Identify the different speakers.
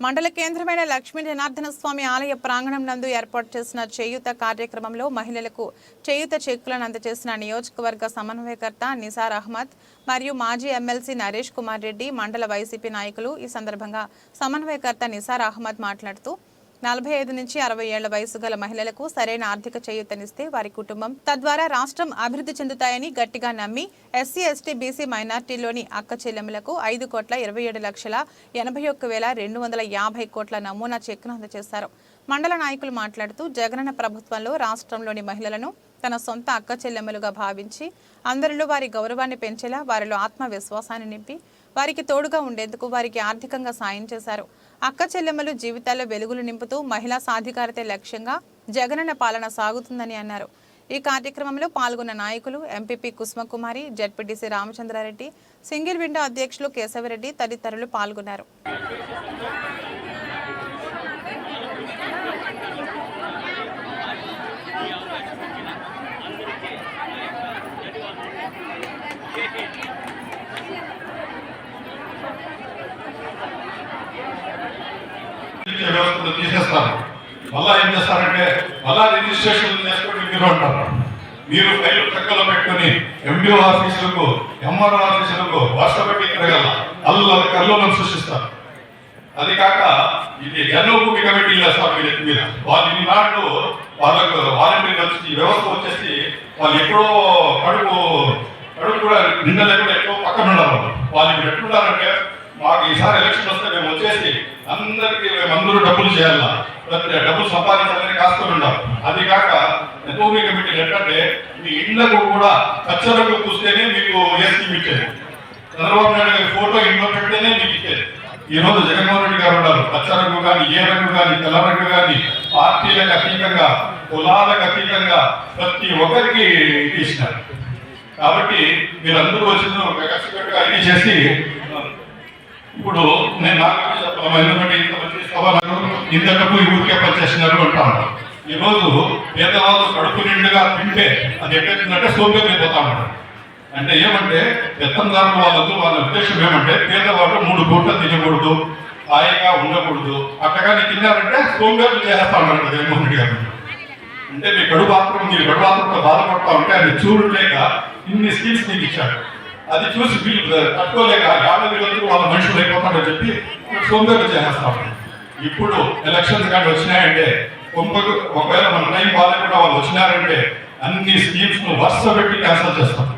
Speaker 1: మండల కేంద్రమైన లక్ష్మీ జనార్దన స్వామి ఆలయ ప్రాంగణం నందు ఏర్పాటు చేసిన చేయూత కార్యక్రమంలో మహిళలకు చేయూత చెక్కులను అందజేసిన నియోజకవర్గ సమన్వయకర్త నిసార్ అహ్మద్ మరియు మాజీ ఎమ్మెల్సీ నరేష్ కుమార్ రెడ్డి మండల వైసీపీ నాయకులు ఈ సందర్భంగా సమన్వయకర్త నిసార్ అహ్మద్ మాట్లాడుతూ నలభై ఐదు నుంచి అరవై ఏళ్ళ వయసు గల మహిళలకు సరైన ఆర్థిక చేయూతనిస్తే వారి కుటుంబం తద్వారా రాష్ట్రం అభివృద్ధి చెందుతాయని గట్టిగా నమ్మి ఎస్సీ ఎస్టీ బీసీ మైనార్టీలోని అక్క చెల్లెములకు ఐదు కోట్ల ఇరవై ఏడు లక్షల ఎనభై ఒక్క వేల రెండు వందల యాభై కోట్ల నమూనా చెక్ను అందజేశారు. మండల నాయకులు మాట్లాడుతూ జగనన్న ప్రభుత్వంలో రాష్ట్రంలోని మహిళలను తన సొంత అక్క చెల్లెమ్మలుగా భావించి అందరిలో వారి గౌరవాన్ని పెంచేలా వారిలో ఆత్మవిశ్వాసాన్ని నింపి వారికి తోడుగా ఉండేందుకు వారికి ఆర్థికంగా సాయం చేశారు. అక్క చెల్లెమ్మలు జీవితాల్లో వెలుగులు నింపుతూ మహిళా సాధికారతే లక్ష్యంగా జగనన్న పాలన సాగుతుందని అన్నారు. ఈ కార్యక్రమంలో పాల్గొన్న నాయకులు MPP Kusumakumari ZPTC Ramachandra Reddy single window అధ్యక్షులు కేశవరెడ్డి తదితరులు పాల్గొన్నారు.
Speaker 2: ఇచ్చే వ్యవస్థను తీసేస్తారు. మళ్ళా ఏం చేస్తారంటే మళ్ళా రిజిస్ట్రేషన్ చేసుకోండి మీరు అంటారు మీరు ఫైల్ చక్కలో పెట్టుకొని ఎండిఓ ఆఫీసులకు ఎంఆర్ఓ ఆఫీసులకు వర్ష పెట్టి తిరగల అల్ల కల్లోలం సృష్టిస్తారు. అది కాక ఇది జన్మభూమి కమిటీ చేస్తారు వేస్తారు వీళ్ళ మీద. వాళ్ళు ఈనాడు వాళ్ళకు వాలంటీర్ కలిసి ఈ వ్యవస్థ వచ్చేసి వాళ్ళు ఎప్పుడో కడుపు కడుపు కూడా నిన్న లేకుండా ఎక్కడో పక్కన ఉన్నారు వాళ్ళు. ఇప్పుడు ఎట్లున్నారంటే మాకు ఈసారి ఎలక్షన్ వస్తే మేము వచ్చేసి అందరికి అందరూ డబ్బులు చేయాలా? డబ్బులు సంపాదించాలని కాస్తూ ఉండాలి. అది కాక భూమి కమిటీలు ఏంటంటే మీ ఇండ్లకు కూడా ఖర్చులకు చూస్తేనే మీకు ఏ ఇచ్చేది. చంద్రబాబు నాయుడు గారి ఫోటో ఇంట్లో పెడితేనే మీకు ఇచ్చేది. ఈ రోజు జగన్మోహన్ రెడ్డి గారు ఉన్నారు. పచ్చ కానీ ఏ రంగు కానీ తెల్ల రంగు కానీ పార్టీలకు అతీతంగా కులాలకు అతీతంగా ప్రతి ఒక్కరికి ఇచ్చినారు కాబట్టి మీరందరూ వచ్చిన ఒక కష్టపడిగా ఇది చేసి ఇప్పుడు నేను నాకు ఇంత డబ్బు ఈ ఊరికే పనిచేసినారు అంటాను ఈరోజు పేదవాళ్ళు కడుపు నిండుగా తింటే అది ఎక్కడుందంటే సోంబేరి పోతా ఉంటారు అంటే ఏమంటే పెత్తందారులు వాళ్ళకు వాళ్ళ ఉద్దేశం ఏమంటే పేదవాళ్ళు మూడు పూటలు తినకూడదు హాయిగా ఉండకూడదు. అట్టగానే తిన్నారంటే సోంబేర్లు చేస్తా ఉన్నారు జగన్మోహన్ రెడ్డి గారు. అంటే మీ కడుపు మీరు కడుపు బాధపడతా ఉంటే అది చూడలేక ఇన్ని స్కీమ్స్ మీకు ఇచ్చారు. అది చూసి వీళ్ళు తట్టుకోలేక యాభై వాళ్ళ మనుషులు అయిపోతారని చెప్పి సోంబేర్లు చేసేస్తా. ఇప్పుడు ఎలక్షన్స్ కానీ వచ్చినాయంటే కొంపకు ఒకవేళ మన టైం బాగాలేకుండా వాళ్ళు వచ్చినారంటే అన్ని స్కీమ్స్ను వరుస పెట్టి క్యాన్సిల్ చేస్తాం.